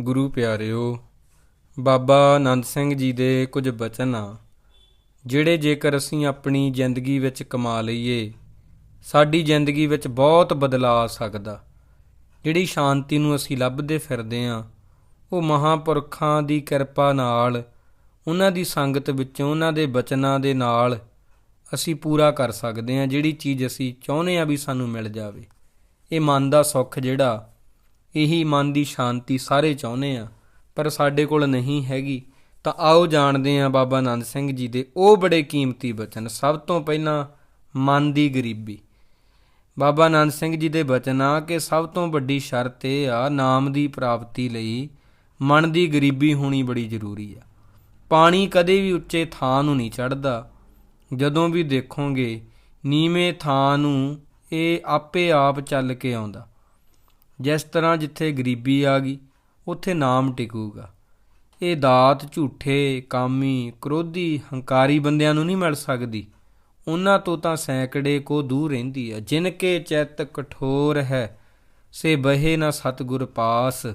ਗੁਰੂ ਪਿਆਰਿਓ, ਬਾਬਾ ਆਨੰਦ ਸਿੰਘ ਜੀ ਦੇ ਕੁਝ ਬਚਨ ਆ। ਜਿਹੜੇ ਜੇਕਰ ਅਸੀਂ ਆਪਣੀ ਜ਼ਿੰਦਗੀ ਵਿੱਚ ਕਮਾ ਲਈਏ, ਸਾਡੀ ਜ਼ਿੰਦਗੀ ਵਿੱਚ ਬਹੁਤ ਬਦਲਾਅ ਆ ਸਕਦਾ। ਜਿਹੜੀ ਸ਼ਾਂਤੀ ਨੂੰ ਅਸੀਂ ਲੱਭਦੇ ਫਿਰਦੇ ਆਂ, ਉਹ ਮਹਾਪੁਰਖਾਂ ਦੀ ਕਿਰਪਾ ਨਾਲ, ਉਹਨਾਂ ਦੀ ਸੰਗਤ ਵਿੱਚੋਂ, ਉਹਨਾਂ ਦੇ ਬਚਨਾਂ ਦੇ ਨਾਲ ਅਸੀਂ ਪੂਰਾ ਕਰ ਸਕਦੇ ਆਂ। ਜਿਹੜੀ ਚੀਜ਼ ਅਸੀਂ ਚਾਹੁੰਦੇ ਆਂ ਵੀ ਸਾਨੂੰ ਮਿਲ ਜਾਵੇ, ਇਹ ਮਨ ਦਾ ਸੁੱਖ ਜਿਹੜਾ ਇਹੀ ਮਨ ਦੀ ਸ਼ਾਂਤੀ ਸਾਰੇ ਚਾਹੁੰਦੇ ਆ। ਪਰ ਸਾਡੇ ਕੋਲ ਨਹੀਂ ਹੈਗੀ। ਤਾਂ ਆਓ ਜਾਣਦੇ ਆ ਬਾਬਾ ਆਨੰਦ ਸਿੰਘ ਜੀ ਦੇ ਉਹ ਬੜੇ ਕੀਮਤੀ ਬਚਨ, ਸਭ ਤੋਂ ਪਹਿਲਾਂ ਮਨ ਦੀ ਗਰੀਬੀ। ਬਾਬਾ ਆਨੰਦ ਸਿੰਘ ਜੀ ਦੇ ਬਚਨ ਆ ਕਿ ਸਭ ਤੋਂ ਵੱਡੀ ਸ਼ਰਤ ਇਹ ਆ, ਨਾਮ ਦੀ ਪ੍ਰਾਪਤੀ ਲਈ ਮਨ ਦੀ ਗਰੀਬੀ ਹੋਣੀ ਬੜੀ ਜ਼ਰੂਰੀ ਆ। ਪਾਣੀ ਕਦੇ ਵੀ ਉੱਚੇ ਥਾਂ ਨੂੰ ਨਹੀਂ ਚੜਦਾ ਜਦੋਂ ਵੀ ਦੇਖੋਗੇ, ਨੀਵੇਂ ਥਾਂ ਨੂੰ ਇਹ ਆਪੇ ਆਪ ਚੱਲ ਕੇ ਆਉਂਦਾ। ਜਿਸ ਤਰ੍ਹਾਂ ਜਿੱਥੇ ਗਰੀਬੀ ਆ ਗਈ, ਉੱਥੇ ਨਾਮ ਟਿਕੂਗਾ। ਇਹ ਦਾਤ ਝੂਠੇ, ਕਾਮੀ, ਕ੍ਰੋਧੀ, ਹੰਕਾਰੀ ਬੰਦਿਆਂ ਨੂੰ ਨਹੀਂ ਮਿਲ ਸਕਦੀ। ਉਹਨਾਂ ਤੋਂ ਤਾਂ ਸੈਂਕੜੇ ਕੋ ਦੂਰ ਰਹਿੰਦੀ ਹੈ। ਜਿਨ ਕੇ ਚਿੱਤ ਕਠੋਰ ਹੈ, ਸੇ ਬਹੇ ਨਾ ਸਤਿਗੁਰ ਪਾਸ।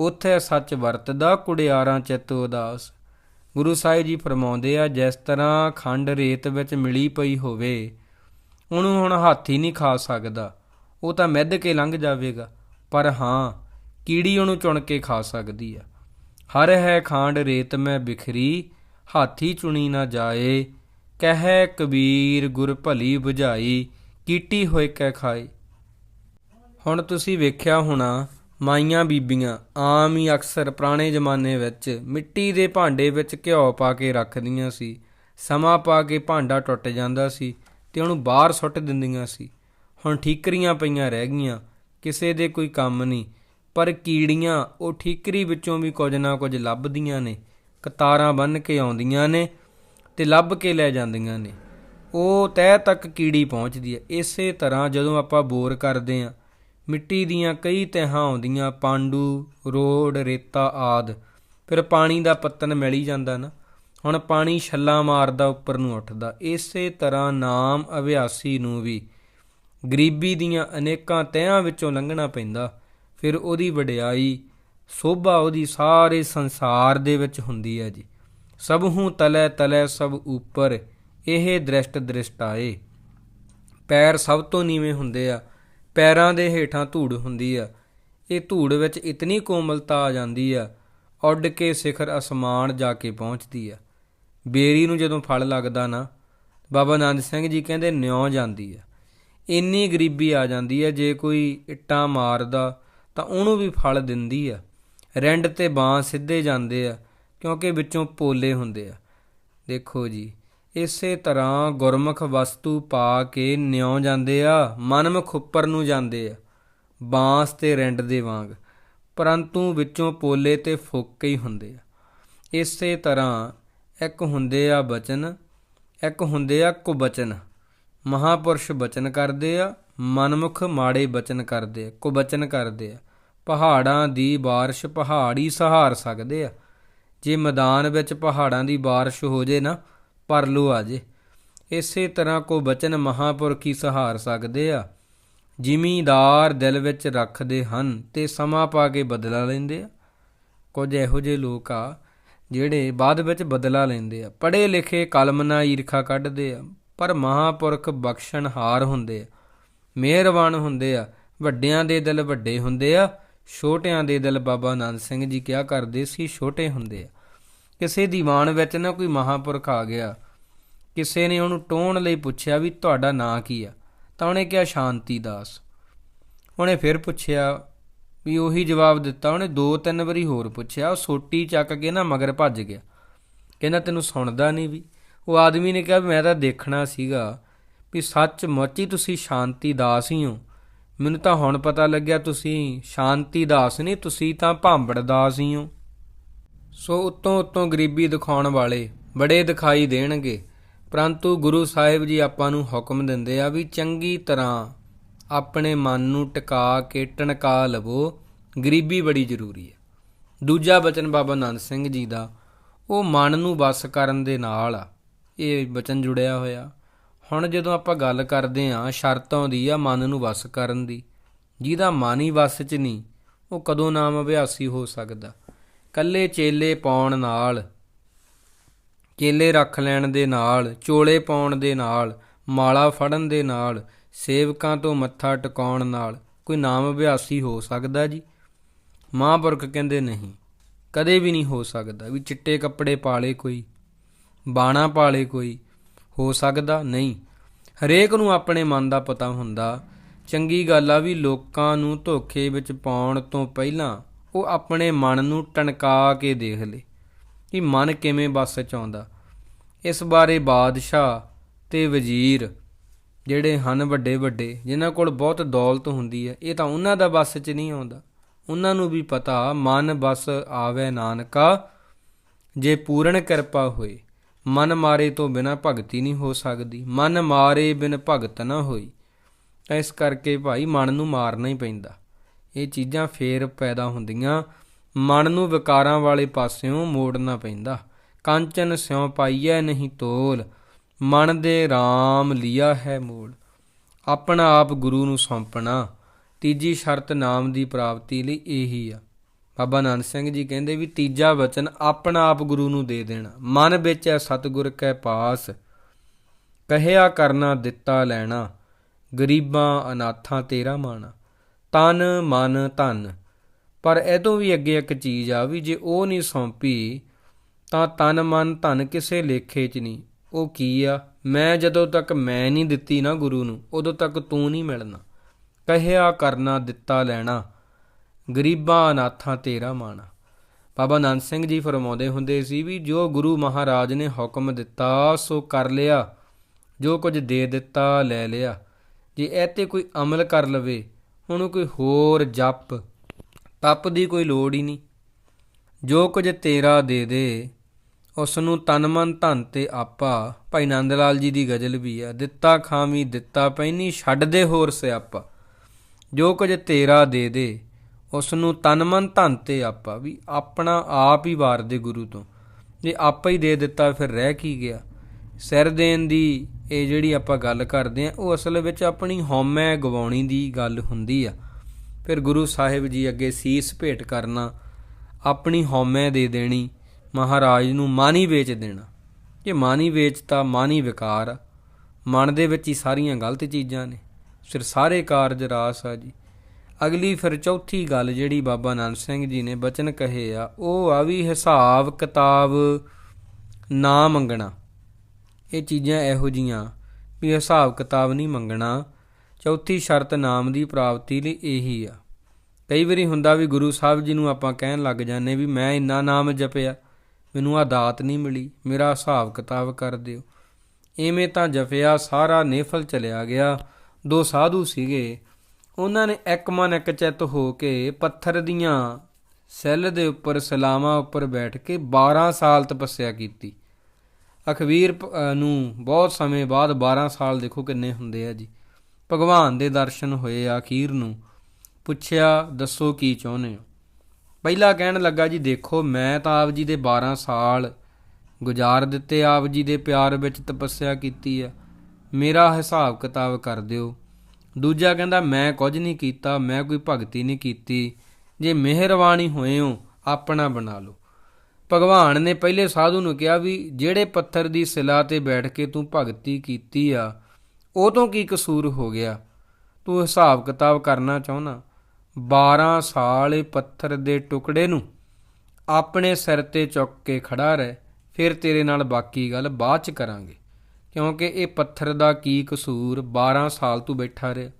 ਉਥੇ ਸੱਚ ਵਰਤਦਾ, ਕੁੜਿਆਰਾਂ ਚਿੱਤ ਉਦਾਸ। ਗੁਰੂ ਸਾਹਿਬ ਜੀ ਫਰਮਾਉਂਦੇ ਆ, ਜਿਸ ਤਰ੍ਹਾਂ ਖੰਡ ਰੇਤ ਵਿੱਚ ਮਿਲੀ ਪਈ ਹੋਵੇ, ਉਹਨੂੰ ਹੁਣ ਹੱਥ ਹੀ ਨਹੀਂ ਖਾ ਸਕਦਾ। ਉਹ ਤਾਂ ਮਿੱਧ ਕੇ ਲੰਘ ਜਾਵੇਗਾ। ਪਰ ਹਾਂ, ਕੀੜੀ ਉਹਨੂੰ ਚੁਣ ਕੇ ਖਾ ਸਕਦੀ ਆ। ਹਰ ਹੈ ਖਾਂਡ ਰੇਤ ਮੈਂ ਬਿਖਰੀ, ਹਾਥੀ ਚੁਣੀ ਨਾ ਜਾਏ। ਕਹਿ ਕਬੀਰ, ਗੁਰ ਭਲੀ 부ਝਾਈ ਕੀਟੀ ਹੋਏ ਕਹਿ ਖਾਏ। ਹੁਣ ਤੁਸੀਂ ਵੇਖਿਆ ਹੋਣਾ, ਮਾਈਆਂ ਬੀਬੀਆਂ, ਆਮ ਹੀ ਅਕਸਰ ਪੁਰਾਣੇ ਜ਼ਮਾਨੇ ਵਿੱਚ ਮਿੱਟੀ ਦੇ ਭਾਂਡੇ ਵਿੱਚ ਘਿਓ ਪਾ ਕੇ ਰੱਖਦੀਆਂ ਸੀ। ਸਮਾਂ ਪਾ ਕੇ ਭਾਂਡਾ ਟੁੱਟ ਜਾਂਦਾ ਸੀ ਤੇ ਉਹਨੂੰ ਬਾਹਰ ਸੁੱਟ ਦਿੰਦੀਆਂ ਸੀ। ਹੁਣ ਠੀਕਰੀਆਂ ਪਈਆਂ ਰਹਿ ਗਈਆਂ। ਕਿਸੇ ਦੇ ਕੋਈ ਕੰਮ ਨਹੀਂ। ਪਰ ਕੀੜੀਆਂ ਉਹ ਠੀਕਰੀ ਵਿੱਚੋਂ ਵੀ ਕੁਝ ਨਾ ਕੁਝ ਲੱਭਦੀਆਂ ਨੇ। ਕਤਾਰਾਂ ਬੰਨ ਕੇ ਆਉਂਦੀਆਂ ਨੇ ਤੇ ਲੱਭ ਕੇ ਲੈ ਜਾਂਦੀਆਂ ਨੇ। ਉਹ ਤਹਿ ਤੱਕ ਕੀੜੀ ਪਹੁੰਚਦੀ ਹੈ। ਇਸੇ ਤਰ੍ਹਾਂ ਜਦੋਂ ਆਪਾਂ ਬੋਰ ਕਰਦੇ ਆਂ ਮਿੱਟੀ ਦੀਆਂ ਕਈ ਤਹਾਂ ਆਉਂਦੀਆਂ, ਪਾਂਡੂ, ਰੋੜ, ਰੇਤਾ ਆਦ, ਫਿਰ ਪਾਣੀ ਦਾ ਪੱਤਨ ਮਿਲ ਹੀ ਜਾਂਦਾ ਨਾ। ਹੁਣ ਪਾਣੀ ਛੱਲਾ ਮਾਰਦਾ, ਉੱਪਰ ਨੂੰ ਉੱਠਦਾ। ਇਸੇ ਤਰ੍ਹਾਂ ਨਾਮ ਅਭਿਆਸੀ ਨੂੰ ਵੀ ਗਰੀਬੀ ਦੀਆਂ ਅਨੇਕਾਂ ਤਹਾਂ ਵਿੱਚੋਂ ਲੰਘਣਾ ਪੈਂਦਾ। ਫਿਰ ਉਹਦੀ ਵਡਿਆਈ, ਸੋਭਾ ਉਹਦੀ ਸਾਰੇ ਸੰਸਾਰ ਦੇ ਵਿੱਚ ਹੁੰਦੀ ਹੈ ਜੀ। ਸਭ ਹੂੰ ਤਲੇ ਤਲੇ, ਸਭ ਉੱਪਰ, ਇਹ ਦ੍ਰਿਸ਼ਟ ਦ੍ਰਿਸ਼ਟਾਏ। ਪੈਰ ਸਭ ਤੋਂ ਨੀਵੇਂ ਹੁੰਦੇ ਆ, ਪੈਰਾਂ ਦੇ ਹੇਠਾਂ ਧੂੜ ਹੁੰਦੀ ਆ। ਇਹ ਧੂੜ ਵਿੱਚ ਇਤਨੀ ਕੋਮਲਤਾ ਆ ਜਾਂਦੀ ਆ, ਉੱਡ ਕੇ ਸਿਖਰ ਅਸਮਾਨ ਜਾ ਕੇ ਪਹੁੰਚਦੀ ਆ। ਬੇਰੀ ਨੂੰ ਜਦੋਂ ਫਲ ਲੱਗਦਾ ਨਾ, ਬਾਬਾ ਆਨੰਦ ਸਿੰਘ ਜੀ ਕਹਿੰਦੇ, ਨਿਉ ਜਾਂਦੀ ਆ। ਇੰਨੀ ਗਰੀਬੀ ਆ ਜਾਂਦੀ ਆ ਜੇ ਕੋਈ ਇੱਟਾਂ ਮਾਰਦਾ ਤਾਂ ਉਹਨੂੰ ਵੀ ਫਲ ਦਿੰਦੀ ਆ। ਰੈਂਡ ਤੇ ਬਾਂ ਸਿੱਧੇ ਜਾਂਦੇ ਆ, ਕਿਉਂਕਿ ਵਿੱਚੋਂ ਪੋਲੇ ਹੁੰਦੇ ਆ। ਦੇਖੋ ਜੀ, ਇਸੇ ਤਰ੍ਹਾਂ ਗੁਰਮੁਖ ਵਸਤੂ ਪਾ ਕੇ ਨਿਉ ਜਾਂਦੇ ਆ, ਮਨਮੁਖ ਉੱਪਰ ਨੂੰ ਜਾਂਦੇ ਆ, ਬਾਂਸ ਤੇ ਰੈਂਡ ਦੇ ਵਾਂਗ। ਪਰੰਤੂ ਵਿੱਚੋਂ ਪੋਲੇ ਤੇ ਫੋਕੇ ਹੀ ਹੁੰਦੇ ਆ। ਇਸੇ ਤਰ੍ਹਾਂ ਇੱਕ ਹੁੰਦੇ ਆ ਬਚਨ, ਇੱਕ ਹੁੰਦੇ ਆ ਕੁਬਚਨ। ਮਹਾਪੁਰਸ਼ ਬਚਨ ਕਰਦੇ ਆ, ਮਨਮੁਖ ਮਾੜੇ ਬਚਨ ਕਰਦੇ ਆ ਕੁਬਚਨ ਕਰਦੇ ਆ। ਪਹਾੜਾਂ ਦੀ ਬਾਰਿਸ਼ ਪਹਾੜੀ ਸਹਾਰ ਸਕਦੇ ਆ। ਜੇ ਮੈਦਾਨ ਵਿੱਚ ਪਹਾੜਾਂ ਦੀ ਬਾਰਿਸ਼ ਹੋ ਜੇ ਨਾ, ਪਰਲੋ ਆ ਜੇ। ਇਸੇ ਤਰ੍ਹਾਂ ਕੋ ਬਚਨ ਮਹਾਪੁਰਖੀ ਸਹਾਰ ਸਕਦੇ ਆ। ਜ਼ਿਮੀਦਾਰ ਦਿਲ ਵਿੱਚ ਰੱਖਦੇ ਹਨ, ਤੇ ਸਮਾਂ ਪਾ ਕੇ ਬਦਲਾ ਲੈਂਦੇ ਆ। ਕੁਝ ਇਹੋ ਜਿਹੇ ਲੋਕ ਆ, ਜਿਹੜੇ ਬਾਅਦ ਵਿੱਚ ਬਦਲਾ ਲੈਂਦੇ ਆ। ਪੜ੍ਹੇ ਲਿਖੇ ਕਲਮ ਨਾਲ ਈਰਖਾ ਕੱਢਦੇ ਆ। ਪਰ ਮਹਾਪੁਰਖ ਬਖਸ਼ਣਹਾਰ ਹੁੰਦੇ ਆ। ਮਿਹਰਬਾਨ ਹੁੰਦੇ ਆ। ਵੱਡਿਆਂ ਦੇ ਦਿਲ ਵੱਡੇ ਹੁੰਦੇ ਆ। ਛੋਟਿਆਂ ਦੇ ਦਿਲ ਬਾਬਾ ਆਨੰਦ ਸਿੰਘ ਜੀ ਕਿਹਾ ਕਰਦੇ ਸੀ? ਛੋਟੇ ਹੁੰਦੇ ਆ। ਕਿਸੇ ਦੀਵਾਨ ਵਿੱਚ ਨਾ ਕੋਈ ਮਹਾਪੁਰਖ ਆ ਗਿਆ। ਕਿਸੇ ਨੇ ਉਹਨੂੰ ਟੋਣ ਲਈ ਪੁੱਛਿਆ ਵੀ ਤੁਹਾਡਾ ਨਾਂ ਕੀ ਆ? ਤਾਂ ਉਹਨੇ ਕਿਹਾ ਸ਼ਾਂਤੀ ਦਾਸ। ਉਹਨੇ ਫਿਰ ਪੁੱਛਿਆ ਵੀ ਉਹੀ ਜਵਾਬ ਦਿੱਤਾ। ਉਹਨੇ ਦੋ ਤਿੰਨ ਵਾਰੀ ਹੋਰ ਪੁੱਛਿਆ। ਉਹ ਸੋਟੀ ਚੱਕ ਕੇ ਨਾ ਮਗਰ ਭੱਜ ਗਿਆ। ਕਹਿੰਦਾ, ਤੈਨੂੰ ਸੁਣਦਾ ਨਹੀਂ ਵੀ। ਉਹ ਆਦਮੀ ਨੇ ਕਿਹਾ ਵੀ ਮੈਂ ਤਾਂ ਦੇਖਣਾ ਸੀਗਾ ਵੀ ਸੱਚ ਮੁੱਚ ਹੀ ਤੁਸੀਂ ਸ਼ਾਂਤੀ ਦਾਸ ਹੀ ਹੋ। ਮੈਨੂੰ ਤਾਂ ਹੁਣ ਪਤਾ ਲੱਗਿਆ ਤੁਸੀਂ ਸ਼ਾਂਤੀ ਦਾਸ ਨਹੀਂ, ਤੁਸੀਂ ਤਾਂ ਭਾਂਬੜ ਦਾਸ ਹੀ ਹੋ। ਸੋ ਉਤੋਂ ਉਤੋਂ ਗਰੀਬੀ ਦਿਖਾਉਣ ਵਾਲੇ ਬੜੇ ਦਿਖਾਈ ਦੇਣਗੇ, ਪਰੰਤੂ ਗੁਰੂ ਸਾਹਿਬ ਜੀ ਆਪਾਂ ਨੂੰ ਹੁਕਮ ਦਿੰਦੇ ਆ ਵੀ ਚੰਗੀ ਤਰ੍ਹਾਂ ਆਪਣੇ ਮਨ ਨੂੰ ਟਿਕਾ ਕੇ ਟਣਕਾ ਲਵੋ। ਗਰੀਬੀ ਬੜੀ ਜ਼ਰੂਰੀ ਹੈ ਦੂਜਾ ਬਚਨ ਬਾਬਾ ਆਨੰਦ ਸਿੰਘ ਜੀ ਦਾ, ਉਹ ਮਨ ਨੂੰ ਵਸ ਕਰਨ ਦੇ ਨਾਲ ਆ। ਇਹ ਬਚਨ ਜੁੜਿਆ ਹੋਇਆ। ਹੁਣ ਜਦੋਂ ਆਪਾਂ ਗੱਲ ਕਰਦੇ ਆਂ ਸ਼ਰਤ ਦੀ ਆ ਮਨ ਨੂੰ ਵਸ ਕਰਨ ਦੀ, ਜਿਹਦਾ ਮਨ ਹੀ ਵਸ 'ਚ ਨਹੀਂ, ਉਹ ਕਦੋਂ ਨਾਮ ਅਭਿਆਸੀ ਹੋ ਸਕਦਾ? ਕੱਲੇ ਚੇਲੇ ਪਾਉਣ ਨਾਲ, ਕੇਲੇ ਰੱਖ ਲੈਣ ਦੇ ਨਾਲ, ਚੋਲੇ ਪਾਉਣ ਦੇ ਨਾਲ, ਮਾਲਾ ਫੜਨ ਦੇ ਨਾਲ, ਸੇਵਕਾਂ ਤੋਂ ਮੱਥਾ ਟਿਕਾਉਣ ਨਾਲ ਕੋਈ ਨਾਮ ਅਭਿਆਸੀ ਹੋ ਸਕਦਾ ਜੀ? ਮਹਾਂਪੁਰਖ ਕਹਿੰਦੇ ਨਹੀਂ, ਕਦੇ ਵੀ ਨਹੀਂ ਹੋ ਸਕਦਾ ਵੀ ਚਿੱਟੇ ਕੱਪੜੇ ਪਾਲੇ ਕੋਈ। ਬਾਣਾ ਪਾਲੇ ਕੋਈ, ਹੋ ਸਕਦਾ ਨਹੀਂ। ਹਰੇਕ ਨੂੰ ਆਪਣੇ ਮਨ ਦਾ ਪਤਾ ਹੁੰਦਾ। ਚੰਗੀ ਗੱਲ ਆ ਵੀ ਲੋਕਾਂ ਨੂੰ ਧੋਖੇ ਵਿੱਚ ਪਾਉਣ ਤੋਂ ਪਹਿਲਾਂ ਉਹ ਆਪਣੇ ਮਨ ਨੂੰ ਟਣਕਾ ਕੇ ਦੇਖ ਲੇ। ਕਿ ਮਨ ਕਿਵੇਂ ਵੱਸ ਚ ਆਉਂਦਾ ਇਸ ਬਾਰੇ ਬਾਦਸ਼ਾਹ ਤੇ ਵਜ਼ੀਰ ਜਿਹੜੇ ਹਨ ਵੱਡੇ ਵੱਡੇ, ਜਿਨ੍ਹਾਂ ਕੋਲ ਬਹੁਤ ਦੌਲਤ ਹੁੰਦੀ ਹੈ, ਇਹ ਤਾਂ ਉਹਨਾਂ ਦਾ ਵੱਸ 'ਚ ਨਹੀਂ ਆਉਂਦਾ। ਉਹਨਾਂ ਨੂੰ ਵੀ ਪਤਾ, ਮਨ ਬਸ ਆਵੇ ਨਾਨਕਾ, ਜੇ ਪੂਰਨ ਕਿਰਪਾ ਹੋਏ। ਮਨ ਮਾਰੇ ਤੋਂ ਬਿਨਾ ਭਗਤੀ ਨਹੀਂ ਹੋ ਸਕਦੀ। ਮਨ ਮਾਰੇ ਬਿਨ ਭਗਤ ਨਾ ਹੋਈ। ਇਸ ਕਰਕੇ ਭਾਈ ਮਨ ਨੂੰ ਮਾਰਨਾ ਹੀ ਪੈਂਦਾ। ਇਹ ਚੀਜ਼ਾਂ ਫੇਰ ਪੈਦਾ ਹੁੰਦੀਆਂ। ਮਨ ਨੂੰ ਵਿਕਾਰਾਂ ਵਾਲੇ ਪਾਸਿਓਂ ਮੋੜਨਾ ਪੈਂਦਾ। ਕਾਂਚਨ ਸਿਉ ਪਾਈਐ ਨਹੀਂ ਤੋਲ। ਮਨ ਦੇ RAM ਲਿਆ ਹੈ ਮੋੜ ਆਪਣਾ ਆਪ ਗੁਰੂ ਨੂੰ ਸੌਂਪਣਾ। ਤੀਜੀ ਸ਼ਰਤ ਨਾਮ ਦੀ ਪ੍ਰਾਪਤੀ ਲਈ ਇਹੀ ਆ। ਬਾਬਾ ਨਾਨਕ ਸਿੰਘ ਜੀ ਕਹਿੰਦੇ ਵੀ ਤੀਜਾ ਵਚਨ ਆਪਣਾ ਆਪ ਗੁਰੂ ਨੂੰ ਦੇ ਦੇਣਾ। ਮਨ ਵਿੱਚ ਹੈ ਸਤਿਗੁਰ ਕੈ ਪਾਸ, ਕਹਿਆ ਕਰਨਾ ਦਿੱਤਾ ਲੈਣਾ, ਗਰੀਬਾਂ ਅਨਾਥਾਂ ਤੇਰਾ ਮਾਣਾ। ਤਨ, ਮਨ, ਧਨ। ਪਰ ਇਹ ਤੋਂ ਵੀ ਅੱਗੇ ਇੱਕ ਚੀਜ਼ ਆ ਵੀ ਜੇ ਉਹ ਨਹੀਂ ਸੌਂਪੀ, ਤਾਂ ਤਨ, ਮਨ, ਧਨ ਕਿਸੇ ਲੇਖੇ 'ਚ ਨਹੀਂ। ਉਹ ਕੀ ਆ? ਮੈਂ ਜਦੋਂ ਤੱਕ ਮੈਂ ਨਹੀਂ ਦਿੱਤੀ ਨਾ ਗੁਰੂ ਨੂੰ, ਉਦੋਂ ਤੱਕ ਤੂੰ ਨਹੀਂ ਮਿਲਣਾ। ਕਹਿਆ ਕਰਨਾ ਦਿੱਤਾ ਲੈਣਾ। ਗਰੀਬਾਂ ਅਨਾਥਾਂ ਤੇਰਾ ਮਾਣਾ। ਬਾਬਾ ਨਾਨਕ ਸਿੰਘ ਜੀ ਫਰਮਾਉਂਦੇ ਹੁੰਦੇ ਸੀ ਵੀ ਜੋ ਗੁਰੂ ਮਹਾਰਾਜ ਨੇ ਹੁਕਮ ਦਿੱਤਾ, ਸੋ ਕਰ ਲਿਆ। ਜੋ ਕੁਝ ਦੇ ਦਿੱਤਾ, ਲੈ ਲਿਆ। ਜੇ ਇਹ ਤੇ ਕੋਈ ਅਮਲ ਕਰ ਲਵੇ, ਉਹਨੂੰ ਕੋਈ ਹੋਰ ਜਪ, ਤਪ ਦੀ ਕੋਈ ਲੋੜ ਹੀ ਨਹੀਂ। ਜੋ ਕੁਝ ਤੇਰਾ ਦੇ ਦੇ ਉਸ ਨੂੰ ਤਨ ਮਨ ਧਨ ਤੇ ਆਪਾ। ਭਾਈ ਨੰਦ ਲਾਲ ਜੀ ਦੀ ਗਜ਼ਲ ਵੀ ਆ, ਦਿੱਤਾ ਖਾਮੀ ਦਿੱਤਾ ਪੈਣੀ ਛੱਡ ਦੇ ਹੋਰ ਸਿਆਪਾ। ਜੋ ਕੁਝ ਤੇਰਾ ਦੇ ਦੇ ਉਸ ਨੂੰ ਤਨ ਮਨ ਧਨ ਤੇ ਆਪਾ ਵੀ ਆਪਣਾ ਆਪ ਹੀ ਵਾਰ ਦੇ ਗੁਰੂ ਤੋਂ। ਜੇ ਆਪਾ ਹੀ ਦੇ ਦਿੱਤਾ ਫਿਰ ਰਹਿ ਕੀ ਗਿਆ? ਸਿਰ ਦੇਣ ਦੀ ਇਹ ਜਿਹੜੀ ਆਪਾਂ ਗੱਲ ਕਰਦੇ ਆ, ਉਹ ਅਸਲ ਵਿੱਚ ਆਪਣੀ ਹਉਮੈ ਗਵਾਉਣੀ ਦੀ ਗੱਲ ਹੁੰਦੀ ਆ। ਫਿਰ ਗੁਰੂ ਸਾਹਿਬ ਜੀ ਅੱਗੇ ਸੀਸ ਭੇਟ ਕਰਨਾ, ਆਪਣੀ ਹਉਮੈ ਦੇ ਦੇਣੀ, ਮਹਾਰਾਜ ਨੂੰ ਮਾਨੀ ਵੇਚ ਦੇਣਾ। ਇਹ ਮਾਨੀ ਵੇਚਤਾ, ਮਾਨੀ ਵਿਕਾਰ ਆ। ਮਨ ਦੇ ਵਿੱਚ ਹੀ ਸਾਰੀਆਂ ਗਲਤ ਚੀਜ਼ਾਂ ਨੇ। ਫਿਰ ਸਾਰੇ ਕਾਰਜ ਰਾਸ ਆ ਜੀ। ਅਗਲੀ ਫਿਰ ਚੌਥੀ ਗੱਲ ਜਿਹੜੀ ਬਾਬਾ ਨਾਨਕ ਸਿੰਘ ਜੀ ਨੇ ਬਚਨ ਕਹੇ ਆ, ਉਹ ਆ ਵੀ ਹਿਸਾਬ ਕਿਤਾਬ ਨਾ ਮੰਗਣਾ। ਇਹ ਚੀਜ਼ਾਂ ਇਹੋ ਜੀਆਂ ਵੀ ਹਿਸਾਬ ਕਿਤਾਬ ਨਹੀਂ ਮੰਗਣਾ। ਚੌਥੀ ਸ਼ਰਤ ਨਾਮ ਦੀ ਪ੍ਰਾਪਤੀ ਲਈ ਇਹੀ ਆ। ਕਈ ਵਾਰੀ ਹੁੰਦਾ ਵੀ ਗੁਰੂ ਸਾਹਿਬ ਜੀ ਨੂੰ ਆਪਾਂ ਕਹਿਣ ਲੱਗ ਜਾਂਦੇ ਵੀ ਮੈਂ ਇੰਨਾ ਨਾਮ ਜਪਿਆ, ਮੈਨੂੰ ਆ ਦਾਤ ਨਹੀਂ ਮਿਲੀ, ਮੇਰਾ ਹਿਸਾਬ ਕਿਤਾਬ ਕਰ ਦਿਓ। ਐਵੇਂ ਤਾਂ ਜਪਿਆ, ਸਾਰਾ ਨੇਫਲ ਚਲਿਆ ਗਿਆ, ਦੋ ਸਾਧੂ ਸੀਗੇ। ਉਹਨਾਂ ਨੇ ਇੱਕ ਮਨ ਇੱਕ ਚਿੱਤ ਹੋ ਕੇ ਪੱਥਰ ਦੀਆਂ ਸੈੱਲ ਦੇ ਉੱਪਰ, ਸਲਾਮਾਂ ਉੱਪਰ ਬੈਠ ਕੇ 12 ਸਾਲ ਤਪੱਸਿਆ ਕੀਤੀ। ਅਖਵੀਰ ਨੂੰ ਬਹੁਤ ਸਮੇਂ ਬਾਅਦ 12 ਸਾਲ ਦੇਖੋ ਕਿੰਨੇ ਹੁੰਦੇ ਆ ਜੀ। ਭਗਵਾਨ ਦੇ ਦਰਸ਼ਨ ਹੋਏ ਆ ਅਖੀਰ ਨੂੰ। ਪੁੱਛਿਆ, ਦੱਸੋ ਕੀ ਚਾਹੁੰਦੇ ਹੋ? ਪਹਿਲਾ ਕਹਿਣ ਲੱਗਾ ਜੀ, ਦੇਖੋ, ਮੈਂ ਤਾਂ ਆਪ ਜੀ ਦੇ 12 ਸਾਲ ਗੁਜ਼ਾਰ ਦਿੱਤੇ, ਆਪ ਜੀ ਦੇ ਪਿਆਰ ਵਿੱਚ ਤਪੱਸਿਆ ਕੀਤੀ ਆ। ਮੇਰਾ ਹਿਸਾਬ ਕਿਤਾਬ ਕਰ ਦਿਓ। ਦੂਜਾ ਕਹਿੰਦਾ, ਮੈਂ ਕੁਝ ਨਹੀਂ ਕੀਤਾ, ਮੈਂ ਕੋਈ ਭਗਤੀ ਨਹੀਂ ਕੀਤੀ। ਜੇ ਮਿਹਰਬਾਨੀ ਹੋਏ ਹੋ ਆਪਣਾ ਬਣਾ ਲਓ। ਭਗਵਾਨ ਨੇ ਪਹਿਲੇ ਸਾਧੂ ਨੂੰ ਕਿਹਾ ਵੀ, ਜਿਹੜੇ ਪੱਥਰ ਦੀ ਸਿਲਾ ਤੇ ਬੈਠ ਕੇ ਤੂੰ ਭਗਤੀ ਕੀਤੀ ਆ, ਉਹ ਤੋਂ ਕੀ ਕਸੂਰ ਹੋ ਗਿਆ? ਤੂੰ ਹਿਸਾਬ ਕਿਤਾਬ ਕਰਨਾ ਚਾਹੁੰਦਾ? 12 ਸਾਲ ਇਹ ਪੱਥਰ ਦੇ ਟੁਕੜੇ ਨੂੰ ਆਪਣੇ ਸਿਰ ਤੇ ਚੁੱਕ ਕੇ ਖੜਾ ਰਹਿ, ਫਿਰ ਤੇਰੇ ਨਾਲ ਬਾਕੀ ਗੱਲ ਬਾਅਦ ਚ ਕਰਾਂਗੇ। ਕਿਉਂਕਿ ਇਹ ਪੱਥਰ ਦਾ ਕੀ ਕਸੂਰ? 12 ਸਾਲ ਤੂੰ ਬੈਠਾ ਰਿਹਾ।